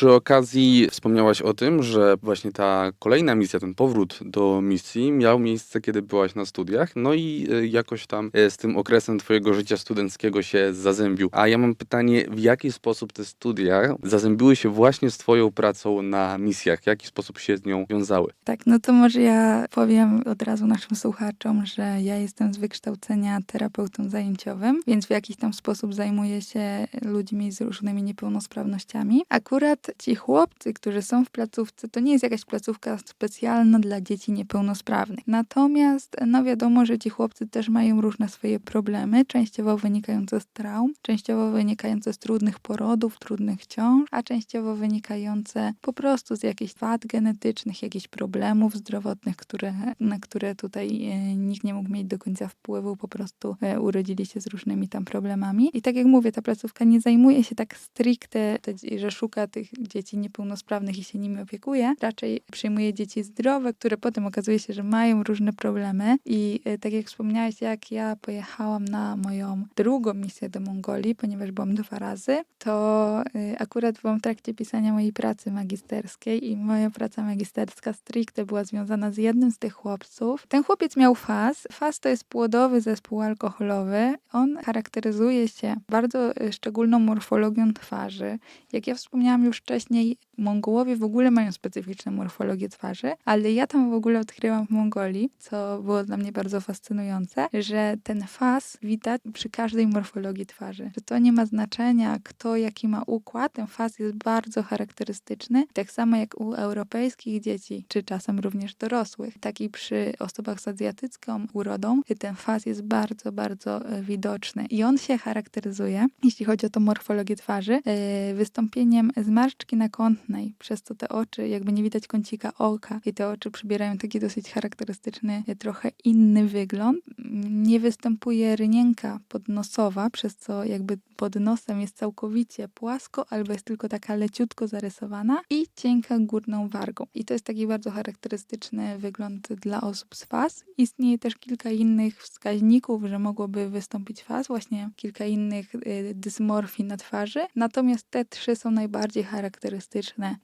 Przy okazji wspomniałaś o tym, że właśnie ta kolejna misja, ten powrót do misji miał miejsce, kiedy byłaś na studiach, no i e, jakoś tam e, z tym okresem twojego życia studenckiego się zazębił. A ja mam pytanie, w jaki sposób te studia zazębiły się właśnie z twoją pracą na misjach? W jaki sposób się z nią wiązały? Tak, no to może ja powiem od razu naszym słuchaczom, że ja jestem z wykształcenia terapeutą zajęciowym, więc w jakiś tam sposób zajmuję się ludźmi z różnymi niepełnosprawnościami. Akurat ci chłopcy, którzy są w placówce, to nie jest jakaś placówka specjalna dla dzieci niepełnosprawnych. Natomiast, no wiadomo, że ci chłopcy też mają różne swoje problemy, częściowo wynikające z traum, częściowo wynikające z trudnych porodów, trudnych ciąż, a częściowo wynikające po prostu z jakichś wad genetycznych, jakichś problemów zdrowotnych, które, na które tutaj e, nikt nie mógł mieć do końca wpływu, po prostu e, urodzili się z różnymi tam problemami. I tak jak mówię, ta placówka nie zajmuje się tak stricte, te- że szuka tych dzieci niepełnosprawnych i się nimi opiekuje, raczej przyjmuje dzieci zdrowe, które potem okazuje się, że mają różne problemy. I e, tak jak wspomniałaś, jak ja pojechałam na moją drugą misję do Mongolii, ponieważ byłam dwa razy, to e, akurat byłam w trakcie pisania mojej pracy magisterskiej i moja praca magisterska stricte była związana z jednym z tych chłopców. Ten chłopiec miał FAS. FAS to jest płodowy zespół alkoholowy. On charakteryzuje się bardzo e, szczególną morfologią twarzy. Jak ja wspomniałam już wcześniej, Mongołowie w ogóle mają specyficzną morfologię twarzy, ale ja tam w ogóle odkryłam w Mongolii, co było dla mnie bardzo fascynujące, że ten faz widać przy każdej morfologii twarzy. Że to nie ma znaczenia, kto jaki ma układ, ten faz jest bardzo charakterystyczny, tak samo jak u europejskich dzieci, czy czasem również dorosłych. Tak i przy osobach z azjatycką urodą, ten faz jest bardzo, bardzo e, widoczny. I on się charakteryzuje, jeśli chodzi o tą morfologię twarzy, e, wystąpieniem zmarszczki nakątnej, przez co te oczy, jakby nie widać kącika oka i te oczy przybierają taki dosyć charakterystyczny, e, trochę inny wygląd. Nie występuje rynienka podnosowa, przez co jakby pod nosem jest całkowicie płasko, albo jest tylko taka leciutko zarysowana i cienka górną wargą. I to jest taki bardzo charakterystyczny wygląd dla osób z FAS. Istnieje też kilka innych wskaźników, że mogłoby wystąpić FAS, właśnie kilka innych y, dysmorfii na twarzy. Natomiast te trzy są najbardziej charakterystyczne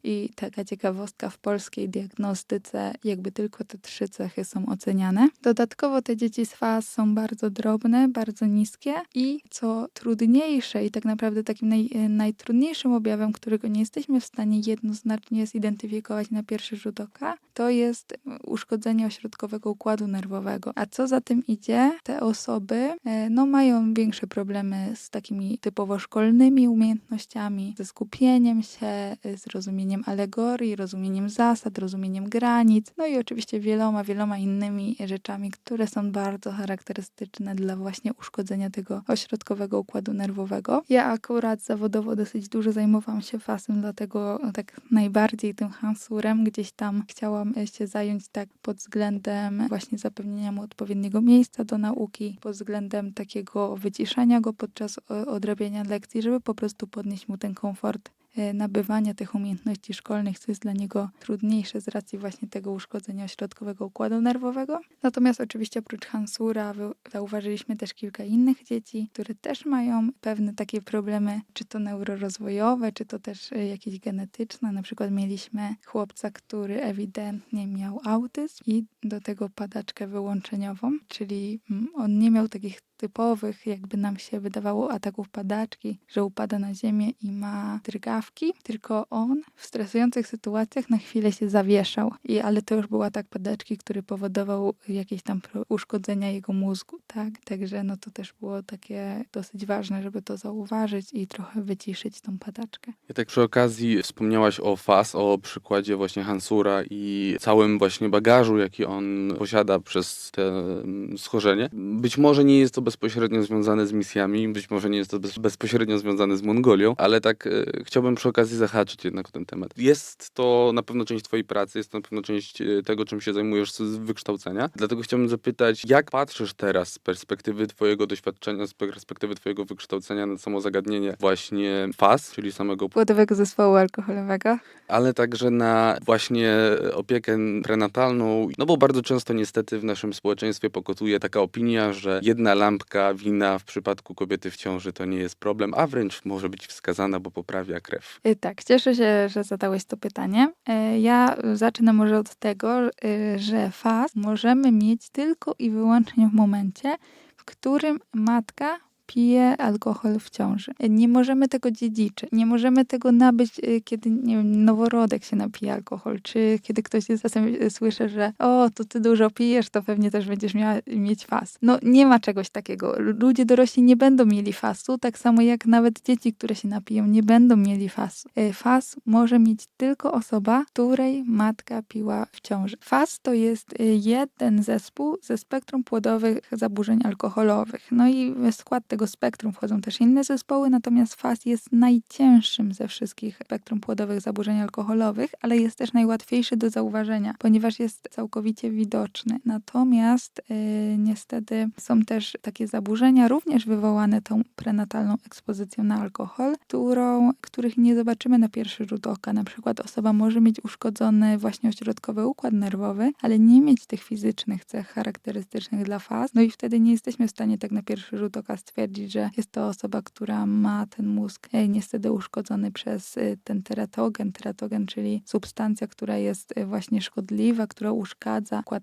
i taka ciekawostka w polskiej diagnostyce, jakby tylko te trzy cechy są oceniane. Dodatkowo te dzieci z FAS są bardzo drobne, bardzo niskie i co trudniejsze i tak naprawdę takim naj, y, najtrudniejszym objawem, którego nie jesteśmy w stanie jednoznacznie zidentyfikować na pierwszy rzut oka, to jest uszkodzenie ośrodkowego układu nerwowego. A co za tym idzie, te osoby e, no, mają większe problemy z takimi typowo szkolnymi umiejętnościami, ze skupieniem się, y, z rozumieniem alegorii, rozumieniem zasad, rozumieniem granic, no i oczywiście wieloma, wieloma innymi rzeczami, które są bardzo charakterystyczne dla właśnie uszkodzenia tego ośrodkowego układu nerwowego. Ja akurat zawodowo dosyć dużo zajmowałam się fasem, dlatego tak najbardziej tym hansurem gdzieś tam chciałam e, się zająć tak pod względem właśnie zapewnienia mu odpowiedniego miejsca do nauki, pod względem takiego wyciszania go podczas o- odrabiania lekcji, żeby po prostu podnieść mu ten komfort. e, nabywania tych umiejętności szkolnych, co jest dla niego trudniejsze z racji właśnie tego uszkodzenia ośrodkowego układu nerwowego. Natomiast oczywiście oprócz Hansura zauważyliśmy też kilka innych dzieci, które też mają pewne takie problemy, czy to neurorozwojowe, czy to też e, jakieś genetyczne. Na przykład mieliśmy chłopca, który ewidentnie miał autyzm i do tego padaczkę wyłączeniową, czyli mm, on nie miał takich typowych, jakby nam się wydawało, ataków padaczki, że upada na ziemię i ma drgawki, tylko on w stresujących sytuacjach na chwilę się zawieszał. I, ale to już był atak padaczki, który powodował jakieś tam uszkodzenia jego mózgu, tak? Także no to też było takie dosyć ważne, żeby to zauważyć i trochę wyciszyć tą padaczkę. Ja tak przy okazji wspomniałaś o FAS, o przykładzie właśnie Hansura i całym właśnie bagażu, jaki on posiada przez te mm, schorzenie. Być może nie jest to bezpośrednio związane z misjami, być może nie jest to bez, bezpośrednio związane z Mongolią, ale tak e, chciałbym przy okazji zahaczyć jednak o ten temat. Jest to na pewno część twojej pracy, jest to na pewno część e, tego, czym się zajmujesz z z wykształcenia. Dlatego chciałbym zapytać, jak patrzysz teraz z perspektywy twojego doświadczenia, z perspektywy twojego wykształcenia na samo zagadnienie właśnie FAS, czyli samego Płodowego zespołu alkoholowego. ale także na właśnie opiekę prenatalną. No bo bardzo często niestety w naszym społeczeństwie pokotuje taka opinia, że jedna lampka lampka wina w przypadku kobiety w ciąży to nie jest problem, a wręcz może być wskazana, bo poprawia krew. Y, Tak, cieszę się, że zadałeś to pytanie. Y, Ja zacznę może od tego, y, że faz możemy mieć tylko i wyłącznie w momencie, w którym matka pije alkohol w ciąży. Nie możemy tego dziedziczyć. Nie możemy tego nabyć, y, kiedy nie wiem, noworodek się napije alkohol, czy kiedy ktoś czasem y, słyszy, że o, to ty dużo pijesz, to pewnie też będziesz miała, mieć faz. No nie ma czegoś takiego. Ludzie dorośli nie będą mieli fasu, tak samo jak nawet dzieci, które się napiją, nie będą mieli fasu. Y, Fas może mieć tylko osoba, której matka piła w ciąży. Fas to jest jeden zespół ze spektrum płodowych zaburzeń alkoholowych. No i skład tego spektrum wchodzą też inne zespoły, natomiast faz jest najcięższym ze wszystkich spektrum płodowych zaburzeń alkoholowych, ale jest też najłatwiejszy do zauważenia, ponieważ jest całkowicie widoczny. Natomiast y, niestety są też takie zaburzenia, również wywołane tą prenatalną ekspozycją na alkohol, którą, których nie zobaczymy na pierwszy rzut oka. Na przykład osoba może mieć uszkodzony właśnie ośrodkowy układ nerwowy, ale nie mieć tych fizycznych cech charakterystycznych dla faz. No i wtedy nie jesteśmy w stanie tak na pierwszy rzut oka stwierdzić, że jest to osoba, która ma ten mózg e, niestety uszkodzony przez e, ten teratogen. Teratogen, czyli substancja, która jest e, właśnie szkodliwa, która uszkadza układ,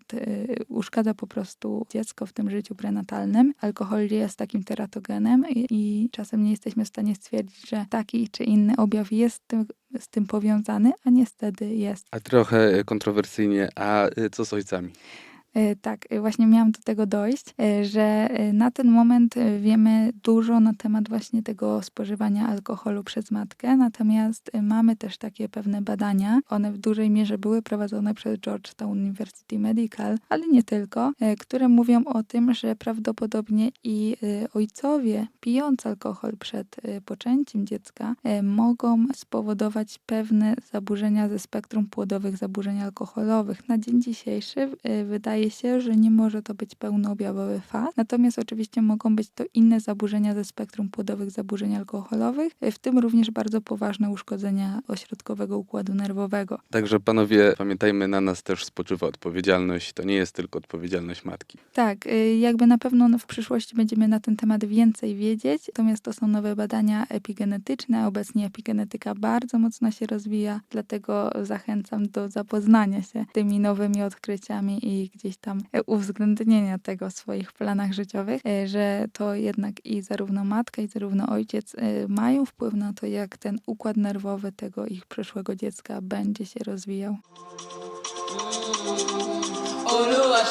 uszkadza po prostu dziecko w tym życiu prenatalnym. Alkohol jest takim teratogenem i, i czasem nie jesteśmy w stanie stwierdzić, że taki czy inny objaw jest tym, z tym powiązany, a niestety jest. A trochę kontrowersyjnie, a co z ojcami? E, Tak, e, właśnie miałam do tego dojść, e, że na ten moment wiemy dużo na temat właśnie tego spożywania alkoholu przez matkę, natomiast mamy też takie pewne badania. One w dużej mierze były prowadzone przez Georgetown University Medical, ale nie tylko, które mówią o tym, że prawdopodobnie i ojcowie pijąc alkohol przed poczęciem dziecka mogą spowodować pewne zaburzenia ze spektrum płodowych zaburzeń alkoholowych. Na dzień dzisiejszy e, wydaje się, że nie może to być pełnoobjawowy faz, natomiast oczywiście mogą być to inne zaburzenia ze spektrum płodowych zaburzeń alkoholowych, w tym również bardzo poważne uszkodzenia ośrodkowego układu nerwowego. Także panowie, pamiętajmy, na nas też spoczywa odpowiedzialność. To nie jest tylko odpowiedzialność matki. Tak, y, jakby na pewno w przyszłości będziemy na ten temat więcej wiedzieć, natomiast to są nowe badania epigenetyczne. Obecnie epigenetyka bardzo mocno się rozwija, dlatego zachęcam do zapoznania się z tymi nowymi odkryciami i gdzieś tam e, uwzględnienia tego w swoich planach życiowych, e, że to jednak i zarówno matka, i zarówno ojciec e, mają wpływ na to, jak ten układ nerwowy tego ich przyszłego dziecka będzie się rozwijał. Olúwa